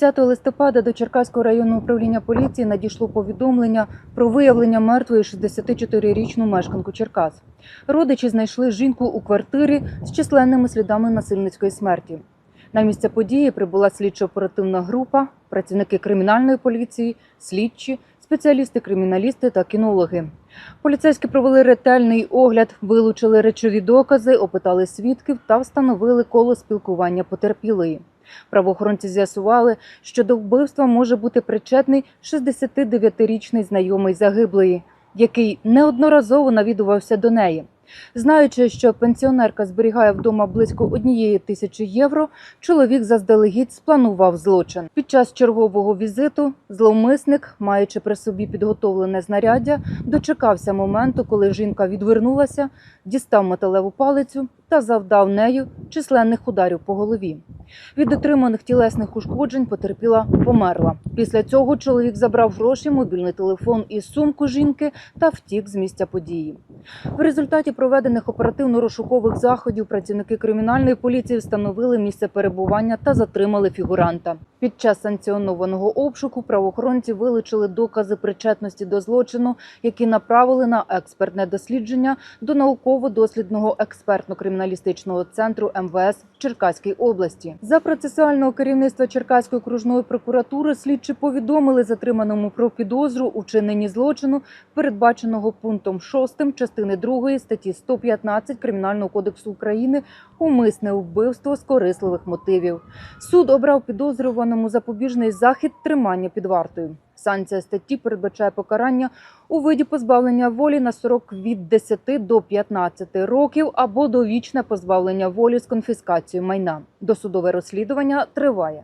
10 листопада до Черкаського районного управління поліції надійшло повідомлення про виявлення мертвої 64-річну мешканку Черкас. Родичі знайшли жінку у квартирі з численними слідами насильницької смерті. На місце події прибула слідчо-оперативна група, працівники кримінальної поліції, слідчі, спеціалісти-криміналісти та кінологи. Поліцейські провели ретельний огляд, вилучили речові докази, опитали свідків та встановили коло спілкування потерпілої. Правоохоронці з'ясували, що до вбивства може бути причетний 69-річний знайомий загиблої, який неодноразово навідувався до неї. Знаючи, що пенсіонерка зберігає вдома близько однієї тисячі євро, чоловік заздалегідь спланував злочин. Під час чергового візиту зловмисник, маючи при собі підготовлене знаряддя, дочекався моменту, коли жінка відвернулася, дістав металеву палицю та завдав нею численних ударів по голові. Від отриманих тілесних ушкоджень потерпіла померла. Після цього чоловік забрав гроші, мобільний телефон і сумку жінки та втік з місця події. В результаті проведених оперативно-розшукових заходів працівники кримінальної поліції встановили місце перебування та затримали фігуранта. Під час санкціонованого обшуку правоохоронці вилучили докази причетності до злочину, які направили на експертне дослідження до науково-дослідного експертно-криміналістичного центру МВС в Черкаській області. За процесуального керівництва Черкаської окружної прокуратури слідчі повідомили затриманому про підозру у вчиненні злочину, передбаченого пунктом 6 частини 2 статті 115 Кримінального кодексу України умисне вбивство з корисливих мотивів. Суд обрав підозрюваному запобіжний захід тримання під вартою. Санкція статті передбачає покарання у виді позбавлення волі на срок від 10 до 15 років або довічне позбавлення волі з конфіскацією майна. Досудове розслідування триває.